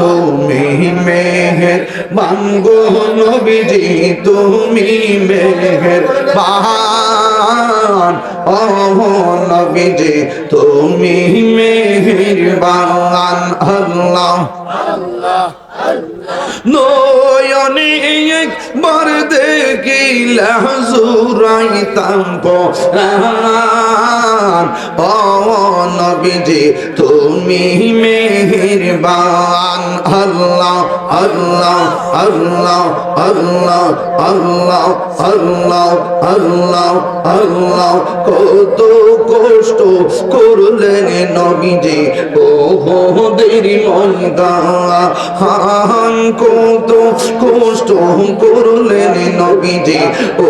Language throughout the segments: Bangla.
তুমি মেহের বাঙ্গো নবীজি, তুমি মেহের বাহান ও নবীজি, তুমি মেহের বাহান আল্লাহ, নয়নে একবার দেখিলা জুরাইতাম পরাণ নবীজি তুমি মেহেরবান। আল্লাহ আল্লাহ আল্লাহ আল্লাহ আল্লাহ আল্লাহ আল্লাহ আল্লাহ। কত কষ্ট করলেন নবীজি ও দেরি ময়দান। কত কষ্ট করলেন নবীজি ও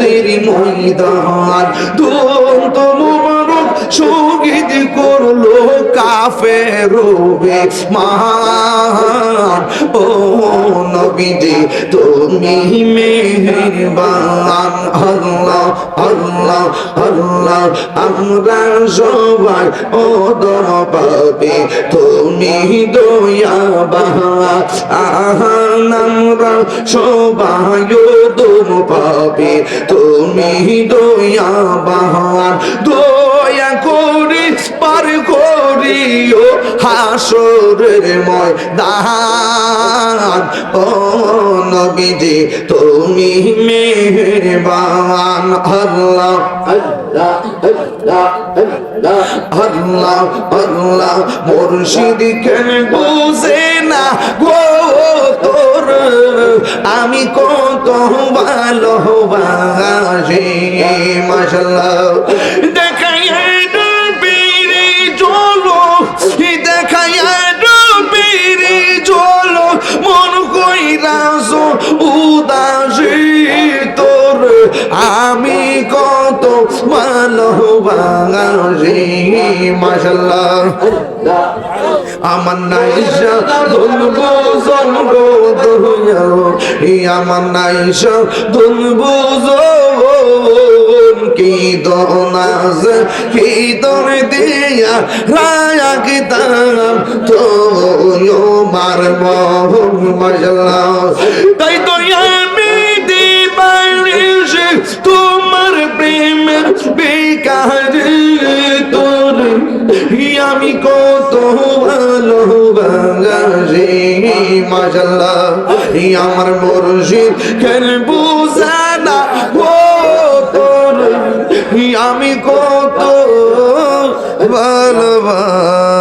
দেরি ময়দান। দন্ত কাফের মান ও নবীজি, তুমি মেহেরবান। আল্লাহ আল্লাহ আল্লাহ, আমরা সবাই ও তুমি সবাই ও পাবে তুমি পার করিও হাসরের ময়দান। ও নবীজি, তুমি মেহেরবান। আল্লাহ আল্লাহ আল্লাহ কেন বুঝে না গো তোর। আমি কত ভালোবাসি মাশাল্লাহ তোর, আমি কত ভালোবাসি মাশাল্লাহ আমার নাইশা দুলবো দুনিয়া আমার কি কি দর দিয়া কিতাব তো মার তাই আমি তোমার প্রেমের বেকার তোর আমি কত ভালোবাসি। মাশাল্লাহ আমার মুর্শিদ কেন বুঝানা। ও তোর আমি কত ভালোবাসি।